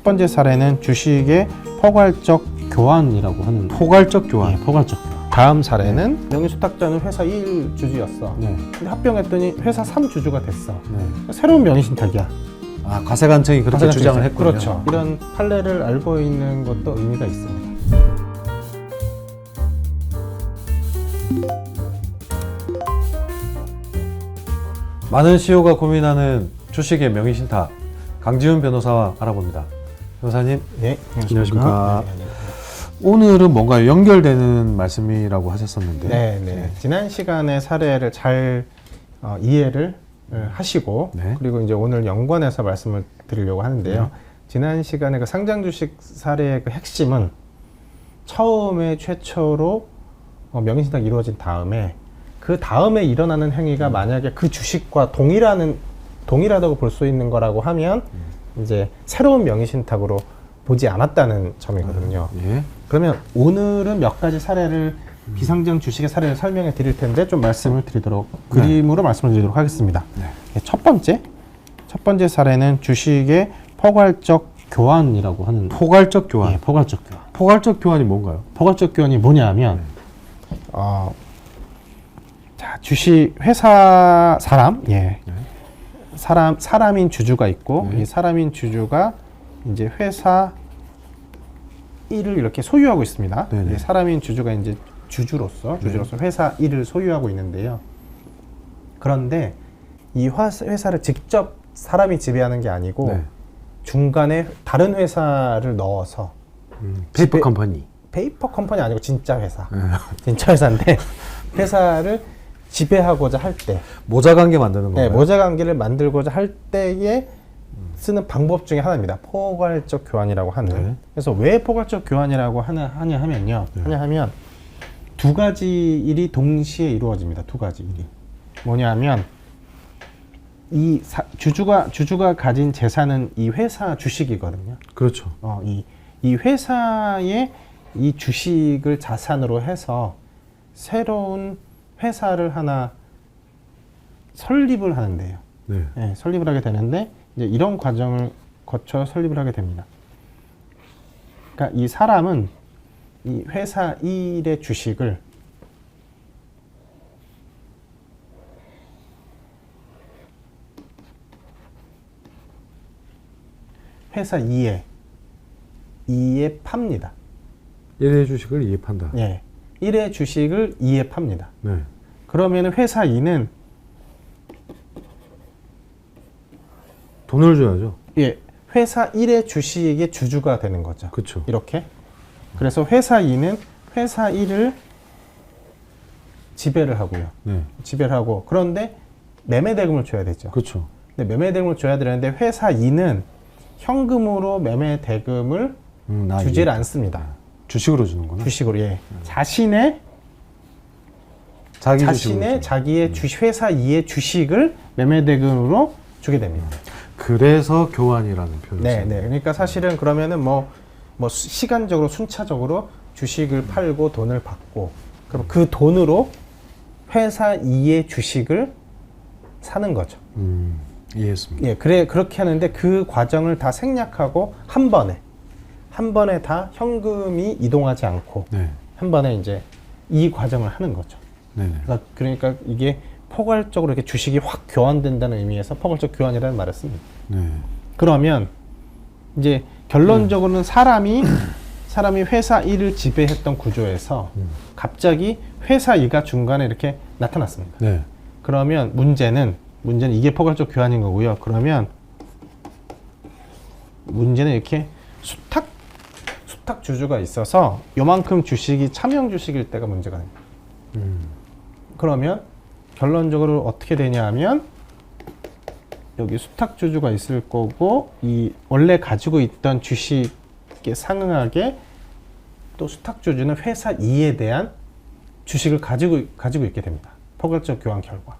첫 번째 사례는 주식의 포괄적 교환이라고 하는 포괄적 교환. 예, 포괄적 교환. 다음 사례는 명의수탁자는 회사 1 주주였어. 네. 근데 합병했더니 회사 3 주주가 됐어. 네. 새로운 명의신탁이야. 아 가세관청이 그렇게 가세가 주장을 있어요. 했군요. 그렇죠. 이런 판례를 알고 있는 것도 의미가 있습니다. 많은 CEO가 고민하는 주식의 명의신탁 강지훈 변호사와 알아봅니다. 변호사님 네, 안녕하십니까. 네, 네, 오늘은 뭔가 연결되는 말씀이라고 하셨었는데. 네, 네. 지난 시간에 사례를 잘 어, 이해를 어, 하시고 네. 그리고 이제 오늘 연관해서 말씀을 드리려고 하는데요. 지난 시간에 그 상장 주식 사례의 그 핵심은 처음에 최초로 어, 명의신탁이 이루어진 다음에 그 다음에 일어나는 행위가 만약에 그 주식과 동일하는 동일하다고 볼 수 있는 거라고 하면 이제 새로운 명의 신탁으로 보지 않았다는 점이거든요. 예. 그러면 오늘은 몇 가지 사례를 비상장 주식의 사례를 설명해 드릴 텐데 좀 말씀을 드리도록 그림으로 말씀을 드리도록 하겠습니다. 네. 네, 첫 번째 첫 번째 사례는 주식의 포괄적 교환이라고 하는 포괄적 교환. 예, 포괄적 교환. 포괄적 교환이 뭔가요? 포괄적 교환이 뭐냐면 어, 자 주식 회사 사람 예 네. 사람 사람인 주주가 있고 네. 이 사람인 주주가 이제 회사 일을 이렇게 소유하고 있습니다. 네네. 이 사람인 주주가 이제 주주로서 주주로서 회사 일을 소유하고 있는데요. 그런데 이 화- 회사를 직접 사람이 지배하는 게 아니고 네. 중간에 다른 회사를 넣어서 음, 페이퍼 컴퍼니. 페이퍼 컴퍼니 아니고 진짜 회사, 예. 진짜 회사인데 회사를 지배하고자 할 때, 모자 관계 만드는 네, 건가요? 모자 관계를 만들고자 할 때에 쓰는 방법 중에 하나입니다. 포괄적 교환이라고 하는. 네. 그래서 왜 포괄적 교환이라고 하냐, 하냐 하면요. 네. 하냐 하면 두 가지 일이 동시에 이루어집니다. 두 가지 일이. 뭐냐면 이 사- 주주가 주주가 가진 재산은 이 회사 주식이거든요. 그렇죠. 어, 이, 이 회사의 이 주식을 자산으로 해서 새로운 회사를 하나 설립을 하는데요. 네. 예, 설립을 하게 되는데 이제 이런 과정을 거쳐 설립을 하게 됩니다. 그러니까 이 사람은 이 회사 일의 주식을 회사 2에 2에 팝니다. 일의 주식을 이입한다. 예. 1의 주식을 2에 팝니다. 네. 그러면 회사 2는 돈을 줘야죠. 예, 회사 1의 주식의 주주가 되는 거죠. 그렇죠. 이렇게. 그래서 회사 2는 회사 1을 지배를 하고요. 네. 지배를 하고 그런데 매매 대금을 줘야 되죠. 그렇죠. 근데 매매 대금을 줘야 되는데 회사 2는 현금으로 매매 대금을 음, 나 주지를 이해. 않습니다. 주식으로 주는구나. 주식으로 예. 자신의 자기 자신의. 자기의 주식 회사 2의 주식을 매매 대금으로 주게 됩니다. 그래서 교환이라는 표현을 네. 네. 그러니까 사실은 그러면은 뭐, 뭐 수- 시간적으로 순차적으로 주식을 팔고 돈을 받고 그럼 그 돈으로 회사 2의 주식을 사는 거죠. 음, 이해했습니다. 예, 그래 그렇게 하는데 그 과정을 다 생략하고 한 번에 한 번에 다 현금이 이동하지 않고 네. 한 번에 이제 이 과정을 하는 거죠. 네. 네. 그러니까, 그러니까 이게 포괄적으로 이렇게 주식이 확 교환된다는 의미에서 포괄적 교환이라는 말을 씁니다. 네. 그러면 이제 결론적으로는 사람이 사람이 회사 일을 지배했던 구조에서 갑자기 회사 이가 중간에 이렇게 나타났습니다. 네. 그러면 문제는 문제는 이게 포괄적 교환인 거고요. 그러면 문제는 이렇게 수탁 수탁 주주가 있어서 요만큼 주식이 차명 주식일 때가 문제가 됩니다. 음. 그러면 결론적으로 어떻게 되냐면 여기 수탁 주주가 있을 거고 이 원래 가지고 있던 주식에 상응하게 또 수탁 주주는 회사 2에 대한 주식을 가지고 가지고 있게 됩니다. 포괄적 교환 결과.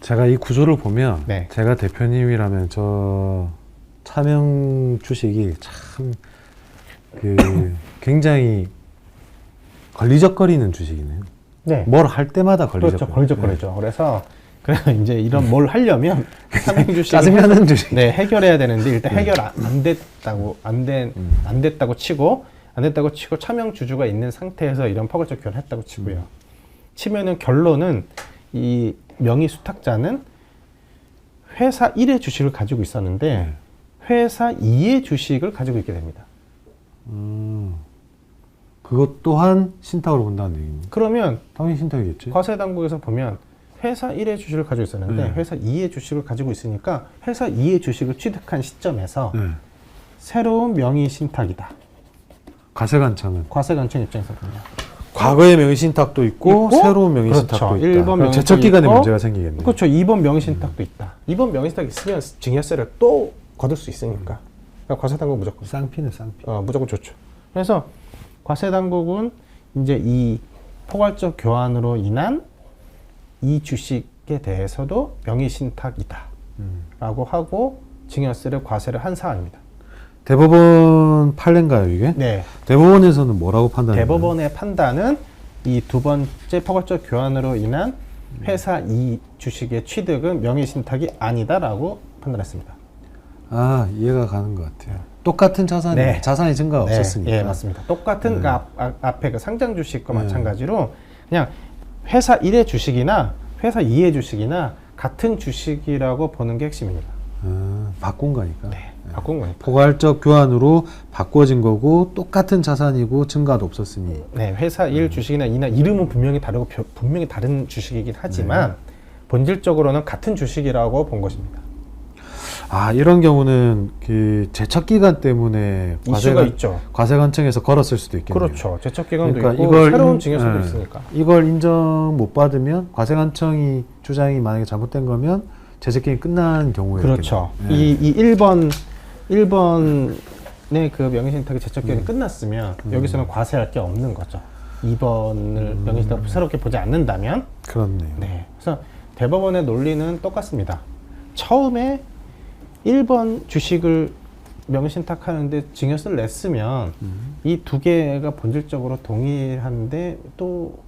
제가 이 구조를 보면 네. 제가 대표님이라면 저 차명 주식이 참 그 굉장히 걸리적거리는 주식이네요. 네. 뭘 할 때마다 그렇죠. 걸리적거려. 걸리적거리죠. 그래서 그래서 이제 이런 뭘 하려면 삼행 주식 짜증나는 주식. 네 해결해야 되는데 일단 해결 안, 안 됐다고 안된안 안 됐다고 치고 안 됐다고 치고 차명 주주가 있는 상태에서 이런 포괄적 교환을 했다고 치고요. 치면은 결론은 이 명의 수탁자는 회사 1의 주식을 가지고 있었는데 회사 2의 주식을 가지고 있게 됩니다. 음, 그것 또한 신탁으로 본다는 얘기입니다. 그러면 당연히 신탁이겠지. 과세 당국에서 보면 회사 1의 주식을 가지고 있었는데 네. 회사 2의 주식을 가지고 있으니까 회사 2의 주식을 취득한 시점에서 네. 새로운 명의 신탁이다. 과세관청은 과세 관청 입장에서 보면 과거의 명의 신탁도 있고, 있고, 새로운 명의 그렇죠. 신탁도 있다. 일본 그럼 명의 제척 기간에 문제가 생기겠네요. 그렇죠. 2번 명의 신탁도 있다. 2번 명의 신탁 있으면 증여세를 또 거둘 수 있으니까. 그러니까 과세 당국 무조건 쌍피네 쌍피. 어, 무조건 좋죠. 그래서 과세 당국은 이제 이 포괄적 교환으로 인한 이 주식에 대해서도 명의 신탁이다라고 음. 하고 증여세를 과세를 한 사안입니다. 대법원 판례인가요 이게? 네. 대법원에서는 뭐라고 판단했나요? 대법원의 판단은 이 두 번째 포괄적 교환으로 인한 회사 이 주식의 취득은 명의 신탁이 아니다라고 판단했습니다. 아 이해가 가는 것 같아요. 똑같은 자산이 네. 자산의 증가가 네, 없었으니까. 예, 맞습니다. 똑같은 그 앞, 앞, 앞에 그 상장 주식과 네. 마찬가지로 그냥 회사 1의 주식이나 회사 2의 주식이나 같은 주식이라고 보는 게 핵심입니다. 아, 바꾼 거니까. 네, 바꾼 거니까. 포괄적 교환으로 바꿔진 거고 똑같은 자산이고 증가도 없었으니. 네, 회사 1 주식이나 2나 이름은 분명히 다르고 벼- 분명히 다른 주식이긴 하지만 네. 본질적으로는 같은 주식이라고 본 것입니다. 아 이런 경우는 그 제척 기간 때문에 과세관- 있죠. 과세관청에서 걸었을 수도 있겠네요. 그렇죠. 제척 기간도 그러니까 있고 이걸 새로운 인- 증여세도 예. 있으니까. 이걸 인정 못 받으면 과세관청이 주장이 만약에 잘못된 거면 제재기간이 끝난 경우에 그렇죠. 예. 이, 이 1번 1번의 그 명의신탁의 제척 기간이 음. 끝났으면 여기서는 과세할 게 없는 거죠. 2번을 음. 명의신탁 새롭게 보지 않는다면 그렇네요. 네. 그래서 대법원의 논리는 똑같습니다. 처음에 1번 주식을 명의신탁하는데 증여세를 냈으면 음. 이두 개가 본질적으로 동일한데 또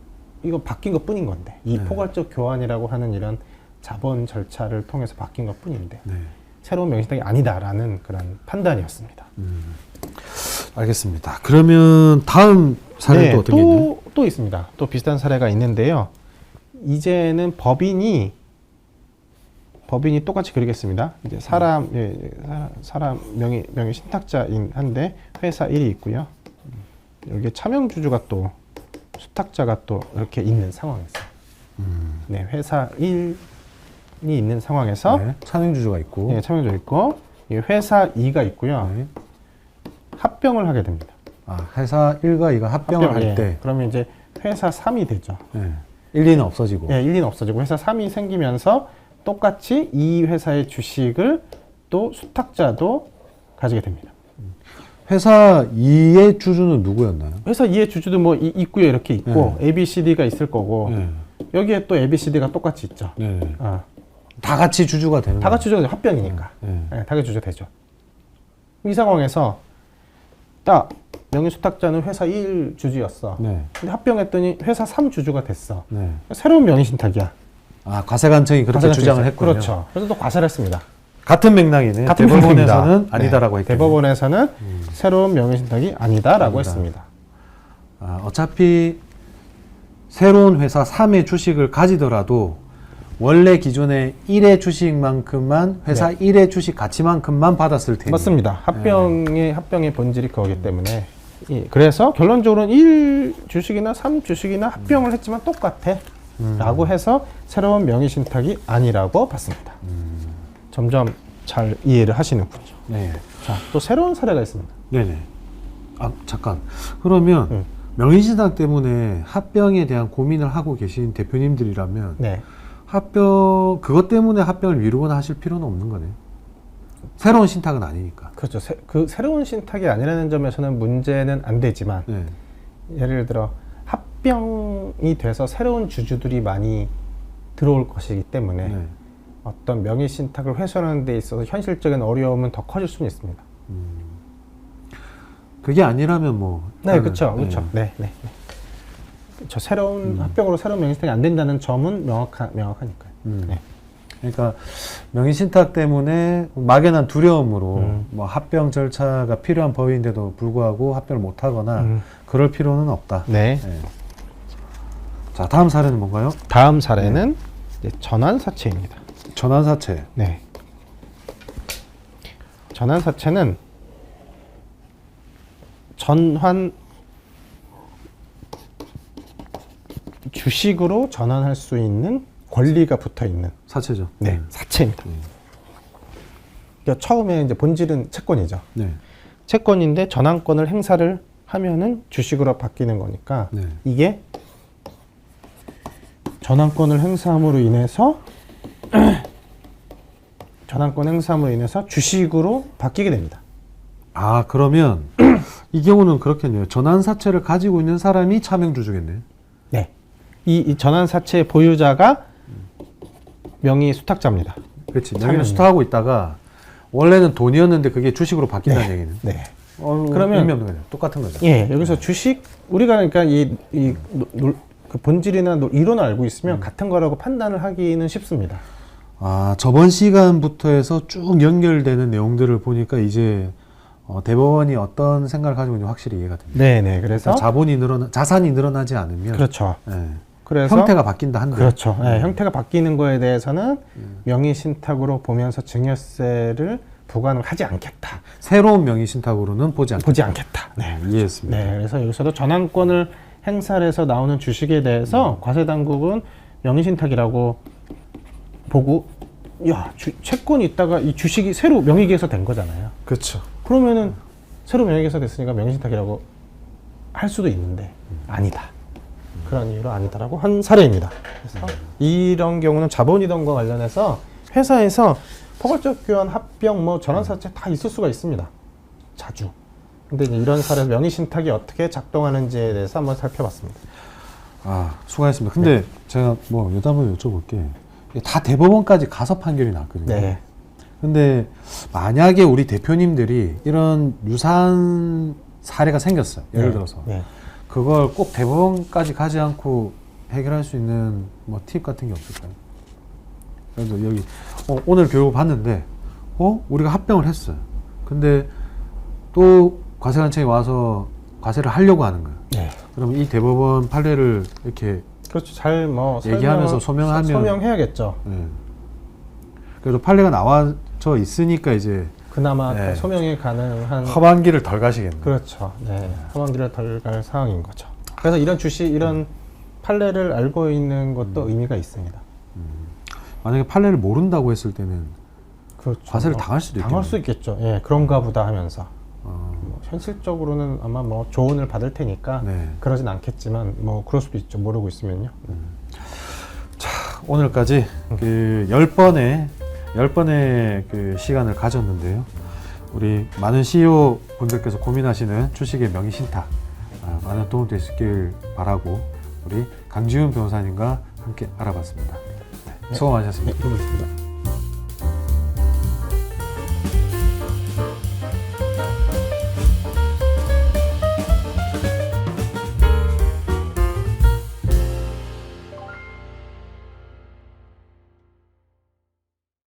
이거 바뀐 것 뿐인 건데 이 네. 포괄적 교환이라고 하는 이런 자본 절차를 통해서 바뀐 것 뿐인데 네. 새로운 명의신탁이 아니다라는 그런 판단이었습니다. 알겠습니다. 그러면 다음 게 있나요? 또, 또 있습니다. 또 비슷한 사례가 있는데요. 이제는 법인이 법인이 똑같이 그리겠습니다. 이제 사람 예, 예, 사- 사람 명의 명의 신탁자인 한데 회사 1이 있고요. 여기 차명 주주가 또 수탁자가 또 이렇게 있는 상황에서 네, 회사 1이 있는 상황에서 네. 차명주주가 있고. 예, 차명주 있고 이 회사 2가 있고요. 네. 합병을 하게 됩니다. 아, 회사 1과 2가 합병을 합병, 예. 할때 그러면 이제 회사 3이 되죠. 네. 1, 2는 없어지고. 예, 1, 2는 없어지고 회사 3이 생기면서 똑같이 이 회사의 주식을 또 수탁자도 가지게 됩니다. 회사 2의 주주는 누구였나요? 회사 2의 주주도 뭐 이- 있고요. 이렇게 있고 A, B, C, D가 있을 거고 네. 여기에 또 A, B, C, D가 똑같이 있죠. 네. 어. 다 같이 주주가 되는 다 같이 주주가 합병이니까. 네. 예, 다 같이 주주가 되죠. 이 상황에서 딱 명의 수탁자는 회사 1 주주였어. 네. 근데 합병했더니 회사 3 주주가 됐어. 네. 새로운 명의 신탁이야. 아, 과세관청이 그렇게 과세가 주장을. 했군요. 그렇죠. 그래서 또 과세를 했습니다. 같은 맥락이네. 같은 대법원에서는 맥락입니다. 아니다라고 네, 했겠네요. 대법원에서는 새로운 명의신탁이 아니다라고 아니다. 했습니다. 아, 어차피 새로운 회사 3의 주식을 가지더라도 원래 기존의 1의 주식만큼만 회사 1의 주식 가치만큼만 받았을 테니. 맞습니다. 합병의 합병의 본질이 그거기 때문에 예, 그래서 결론적으로는 1 주식이나 3 주식이나 합병을 했지만 똑같아. 라고 해서 새로운 명의 신탁이 아니라고 봤습니다. 점점 잘 이해를 하시는군요. 네. 자, 또 새로운 사례가 있습니다. 네네. 아, 잠깐. 그러면 음. 명의신탁 때문에 합병에 대한 고민을 하고 계신 대표님들이라면 네. 합병 그것 때문에 합병을 미루거나 하실 필요는 없는 거네요. 새로운 신탁은 아니니까. 그렇죠. 새, 그 새로운 신탁이 아니라는 점에서는 문제는 안 되지만 네. 예를 들어 합병이 돼서 새로운 주주들이 많이 들어올 것이기 때문에 네. 어떤 명의 신탁을 훼손하는 데 있어서 현실적인 어려움은 더 커질 수는 있습니다. 그게 아니라면 뭐. 네, 그렇죠, 네. 그렇죠. 네, 네. 네. 저 새로운 합병으로 새로운 명의 신탁이 안 된다는 점은 명확하, 명확하니까요. 음. 네. 그러니까 명의 신탁 때문에 막연한 두려움으로 음. 뭐 합병 절차가 필요한 법인데도 불구하고 합병을 못 하거나 음. 그럴 필요는 없다. 네. 네. 자 다음 사례는 뭔가요? 다음 사례는 이제 전환사채입니다. 전환사채. 네. 전환사채는 전환 주식으로 전환할 수 있는 권리가 붙어 있는 사채죠. 네, 사채입니다. 음. 그러니까 처음에 이제 본질은 채권이죠. 네. 채권인데 전환권을 행사를 하면은 주식으로 바뀌는 거니까 네. 이게 전환권을 행사함으로 인해서 전환권 행사함으로 인해서 주식으로 바뀌게 됩니다. 아 그러면 이 경우는 그렇겠네요. 전환 사채를 가지고 있는 사람이 차명주주겠네요. 네. 이, 이 전환 사채 보유자가 명의 수탁자입니다. 그렇지. 여기는 수탁하고 있다가 원래는 돈이었는데 그게 주식으로 바뀐다는 얘기는. 네. 어, 그러면- 의미 없는 거죠. 똑같은 거죠. 예, 여기서 주식 우리가 그러니까 이, 이 노- 놀- 그 본질이나 노- 이론을 알고 있으면 같은 거라고 판단을 하기는 쉽습니다. 아 저번 시간부터 해서 쭉 연결되는 내용들을 보니까 이제 어, 대법원이 어떤 생각을 가지고 있는지 확실히 이해가 됩니다. 네, 네. 그래서 자본이 늘어나 자산이 늘어나지 않으면 그렇죠. 예, 그래서 형태가 바뀐다 한데 그렇죠. 예, 형태가 바뀌는 거에 대해서는 명의 신탁으로 보면서 증여세를 부과는 하지 않겠다. 새로운 명의 신탁으로는 보지 않다. 보지 않겠다. 네. 이해했습니다. 네, 그래서 여기서도 전환권을 행사를 해서 나오는 주식에 대해서 과세 당국은 명의 신탁이라고 보고 야, 주, 채권이 있다가 이 주식이 새로 명의기에서 된 거잖아요. 그렇죠. 그러면은 새로 명의기에서 됐으니까 명의 신탁이라고 할 수도 있는데 아니다. 그런 이유로 아니다라고 한 사례입니다. 그래서 이런 경우는 자본이동과 관련해서 회사에서 포괄적 교환, 합병, 뭐 전환사채 다 있을 수가 있습니다. 자주. 근데 이런 사례에서 명의 신탁이 어떻게 작동하는지에 대해서 한번 살펴봤습니다. 아 수고하셨습니다. 근데 제가 뭐 여담 한번 여쭤볼게. 이게 다 대법원까지 가서 판결이 났거든요. 네. 근데 만약에 우리 대표님들이 이런 유사한 사례가 생겼어요. 예를 네. 들어서 네. 그걸 꼭 대법원까지 가지 않고 해결할 수 있는 뭐 팁 같은 게 없을까요? 그래서 여기 어, 오늘 교육 봤는데 어 우리가 합병을 했어요. 근데 또 과세관청이 와서 과세를 하려고 하는 거예요. 네. 그러면 이 대법원 판례를 이렇게 그렇죠. 잘뭐 얘기하면서 소명하면- 소명해야겠죠. 예. 그래도 판례가 나와져 있으니까 이제 그나마 네. 소명이 가능한 허반기를 덜 가시겠네요. 그렇죠. 네. 하반기를 덜 갈 상황인 거죠. 그래서 이런 주식 이런 판례를 알고 있는 것도 의미가 있습니다. 만약에 판례를 모른다고 했을 때는 그렇죠. 과세를 뭐 당할 수도 당할 있겠네요. 수 있겠죠. 예, 그런가 보다 하면서 현실적으로는 아마 뭐 조언을 받을 테니까 네. 그러진 않겠지만 뭐 그럴 수도 있죠. 모르고 있으면요. 오늘까지 그 10번의 10번의 그 시간을 가졌는데요. 우리 많은 CEO 분들께서 고민하시는 주식의 명의 신탁 아, 많은 도움 되시길 바라고 우리 강지훈 변호사님과 함께 알아봤습니다. 네, 수고 많으셨습니다. 네, 고맙습니다.